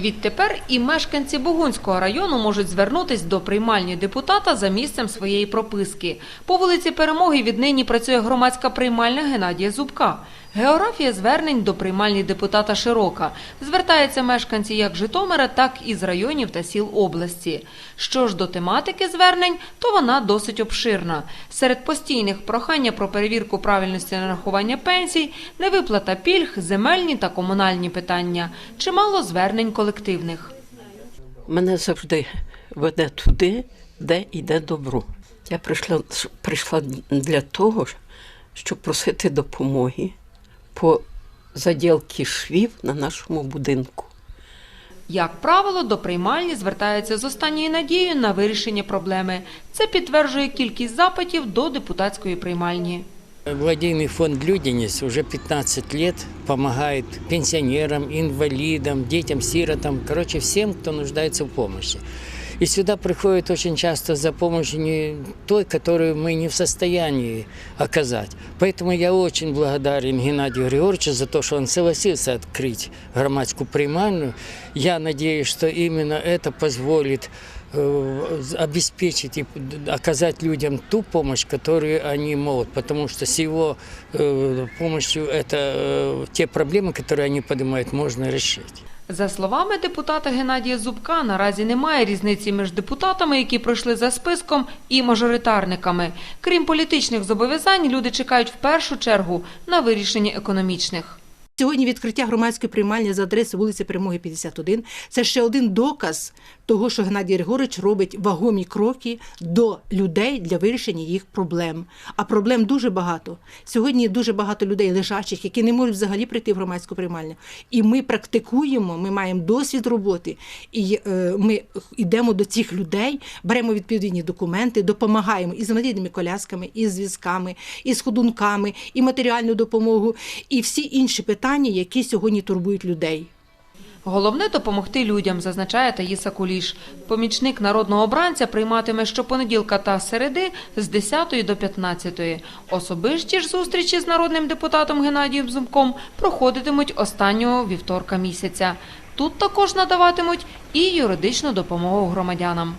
Відтепер і мешканці Богунського району можуть звернутись до приймальні депутата за місцем своєї прописки. По вулиці Перемоги віднині працює громадська приймальня Геннадія Зубка. Географія звернень до приймальні депутата широка. Звертаються мешканці як Житомира, так і з районів та сіл області. Що ж до тематики звернень, то вона досить обширна. Серед постійних прохання про перевірку правильності нарахування пенсій, невиплата пільг, земельні та комунальні питання, чимало звернень колективних. мене завжди веде туди, де йде добро. Я прийшла, прийшла для того, щоб просити допомоги по заділці швів на нашому будинку. Як правило, до приймальні звертаються з останньою надією на вирішення проблеми. Це підтверджує кількість запитів до депутатської приймальні. Благодійный фонд «Люденец» уже 15 лет помогает пенсионерам, инвалидам, детям, сиротам, короче, всем, кто нуждается в помощи. И сюда приходят очень часто за помощью не той, которую мы не в состоянии оказать. Поэтому я очень благодарен Геннадию Григорьевичу за то, что он согласился открыть громадскую примальную. Я надеюсь, что именно это позволит э, обеспечить и оказать людям ту помощь, которую они могут, потому что с его э, помощью это э, те проблемы, которые они поднимают, можно решить. За словами депутата Геннадія Зубка, наразі немає різниці між депутатами, які пройшли за списком, і мажоритарниками. Крім політичних зобов'язань, люди чекають в першу чергу на вирішення економічних. Сьогодні відкриття громадської приймальні за адресою вулиці Перемоги 51 – це ще один доказ того, що Геннадій Григорович робить вагомі кроки до людей для вирішення їх проблем. А проблем дуже багато. Сьогодні дуже багато людей лежачих, які не можуть взагалі прийти в громадську приймальню. І ми практикуємо, ми маємо досвід роботи, і е, ми йдемо до цих людей, беремо відповідні документи, допомагаємо і з інвалідними колясками, і з візками, і з ходунками, і матеріальну допомогу, і всі інші питання, які сьогодні турбують людей. Головне допомогти людям, зазначає Таїса Куліш. Помічник народного обранця прийматиме щопонеділка та середи з 10 до 15. Особисті ж зустрічі з народним депутатом Геннадієм Зумком проходитимуть останнього вівторка місяця. Тут також надаватимуть і юридичну допомогу громадянам.